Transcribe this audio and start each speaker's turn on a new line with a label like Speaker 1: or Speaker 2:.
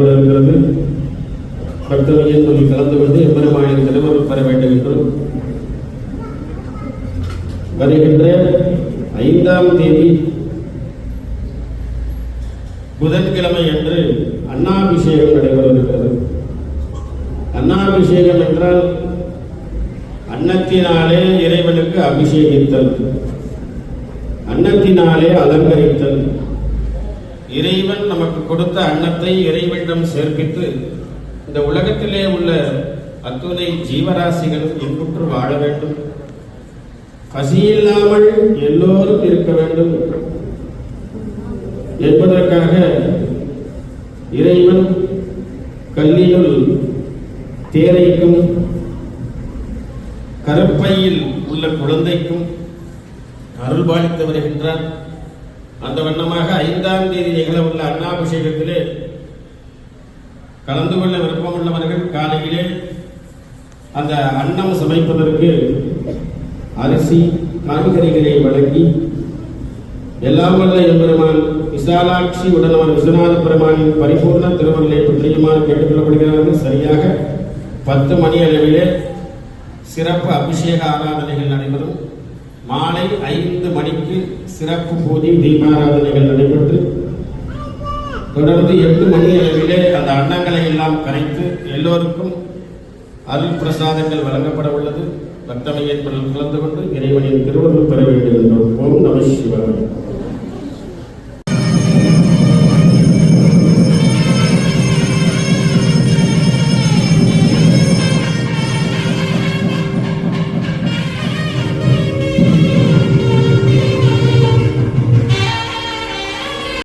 Speaker 1: வருகிறது கட்டுரையை சொல்லி கலந்து கொண்டு எம்பெருமானின் திருவருள் பெற வேண்டும் என்றும் வருகின்ற ஐந்தாம் தேதி புதன்கிழமை அன்று அண்ணாபிஷேகம் நடைபெறவிருக்கிறது அண்ணாபிஷேகம் என்றால் அன்னத்தினாலே இறைவனுக்கு அபிஷேகித்தல் அன்னத்தினாலே அலங்கரித்தல். இறைவன் நமக்கு கொடுத்த அன்னத்தை இறைவனிடம் சேர்ப்பித்து இந்த உலகத்திலே உள்ள அத்துணை ஜீவராசிகளும் இன்புற்று வாழ வேண்டும். பசியில்லாமல் எல்லோரும் இருக்க வேண்டும். என்பதற்காக இறைவன் கல்லியுள் தேரைக்கும் கருப்பையில் உள்ள குழந்தைக்கும் அருள்பாலித்து வருகின்றார் அந்த வண்ணமாக ஐந்தாம் தேதி நிகழவுள்ள அண்ணாபிஷேகத்திலே கலந்து கொள்ள விருப்பமுள்ளவர்கள் காலையிலே அந்த அன்னம் சமைப்பதற்கு அரிசி காய்கறிகளை வழங்கி எல்லாம் வல்ல எம்பெருமான் விசாலாட்சி உடனவன் விஸ்வநாத பெருமானின் பரிபூர்ண திருவருளை பற்றியுமாறு கேட்டுக்கொள்ளப்படுகிறார்கள். சரியாக பத்து மணி அளவிலே சிறப்பு அபிஷேக ஆராதனைகள் நடைபெறும். மாலை ஐந்து மணிக்கு சிறப்பு பூஜை தீபாராதனைகள் நடைபெற்று தொடர்ந்து எட்டு மணி அளவிலே அந்த அன்னங்களை எல்லாம் கரைத்து எல்லோருக்கும் அருள் பிரசாதங்கள் வழங்கப்பட உள்ளது. பக்தமையின் கலந்து கொண்டு இறைவனின் திருவருள் பெற வேண்டும் என்றோம் ஓம் நம சிவாய.